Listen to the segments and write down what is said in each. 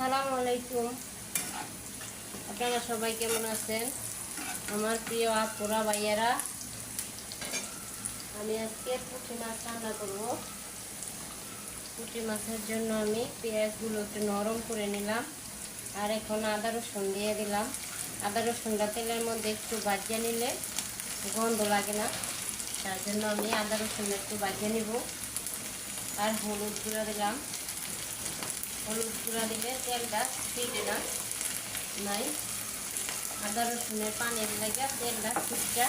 আসসালামু আলাইকুম আপনারা সবাই কেমন আছেন? আমার প্রিয় আপুরা, ভাইয়ারা, আমি আজকে পুঁটি মাছ রান্না করব। পুঁটি মাছের জন্য আমি পেঁয়াজগুলো একটু নরম করে নিলাম আর এখন আদা রসুন দিয়ে দিলাম। আদা রসুনটা তেলের মধ্যে একটু বাজিয়ে নিলে গন্ধ লাগে না, তার জন্য আমি আদা রসুন একটু বাজিয়ে নিব। আর হলুদ গুঁড়া দিলাম। হলুদ গুঁড়া দিলে তেলটা ছিটে না। নাই। আদা রসুনের পানির লাগে তেলটা ছিটটা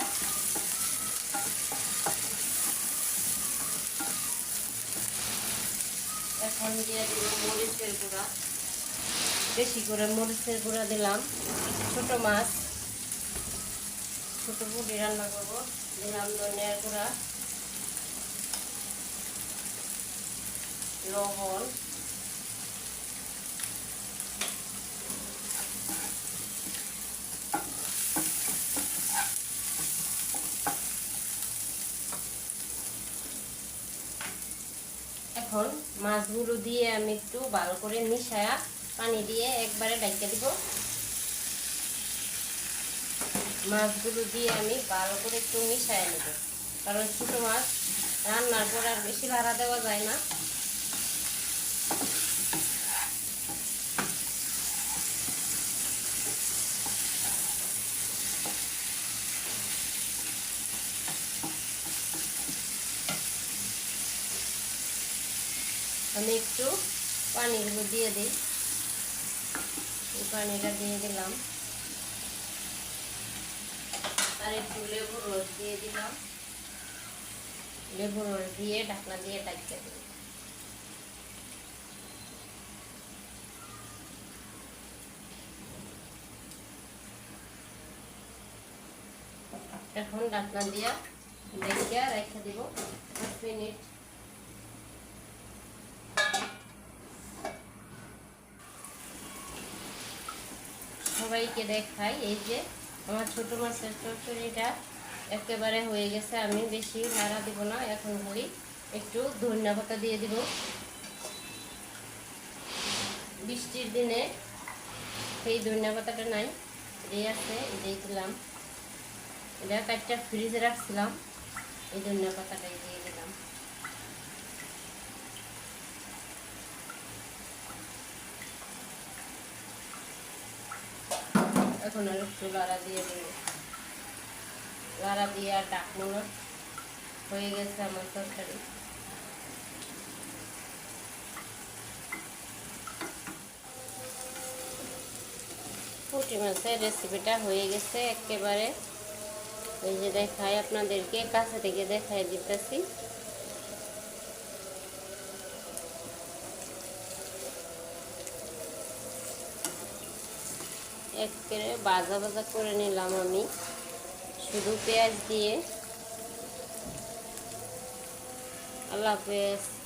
এখন দিয়ে দিব মরিচের গুঁড়া। বেশি করে মরিচের গুঁড়া দিলাম। ছোট মাছ। ছোট পুটি রান্না করব। দিলাম ধনিয়ার গুঁড়া। লবণ। এখন মাছগুলো দিয়ে আমি একটু ভালো করে মিশায়া পানি দিয়ে একবারে ডাইকে দিব। মাছগুলো দিয়ে আমি ভালো করে একটু মিশায় নেব। কারণ ছোটো মাছ রান্নার পর আর বেশি ভাড়া দেওয়া যায় না। আমি একটু পানিগুলো দিয়ে দিই। এই পানিটা দিয়ে দিলাম। আর একটু লেবুর রস দিয়ে দিলাম। লেবুর রস দিয়ে ঢাকনা দিয়ে ডাকিয়ে দিই এখন ঢাকনা দিয়ে দেখিয়া রেখে দিব পাঁচ মিনিট। সবাইকে দেখাই, এই যে আমার ছোট মাছের চচ্চড়িটা একেবারে হয়ে গেছে। আমি বেশি ভাড়া দিব না, এখন খালি একটু ধনিয়া পাতা দিয়ে দিব। বৃষ্টির দিনে সেই ধনিয়া পাতাটা নাই, এই আছে, এটাই দিলাম। এটা কাটটা ফ্রিজে রাখছিলাম, এই ধনিয়া পাতাটাই দিয়ে দিলাম এখন আর একটু লাড়া দিয়ে দেব লাড়া দিয়ে আর ডাকনো না হয়ে গেছে আমার তরকারি পুঁটি মাছের রেসিপিটা হয়ে গেছে একেবারে এই যে দেখাই আপনাদেরকে কাছে থেকে দেখাই দিতেছি একেবারে বাজা ভাজা করে নিলাম আমি। শুধু পেঁয়াজ দিয়ে। আল্লাহ হাফেজ।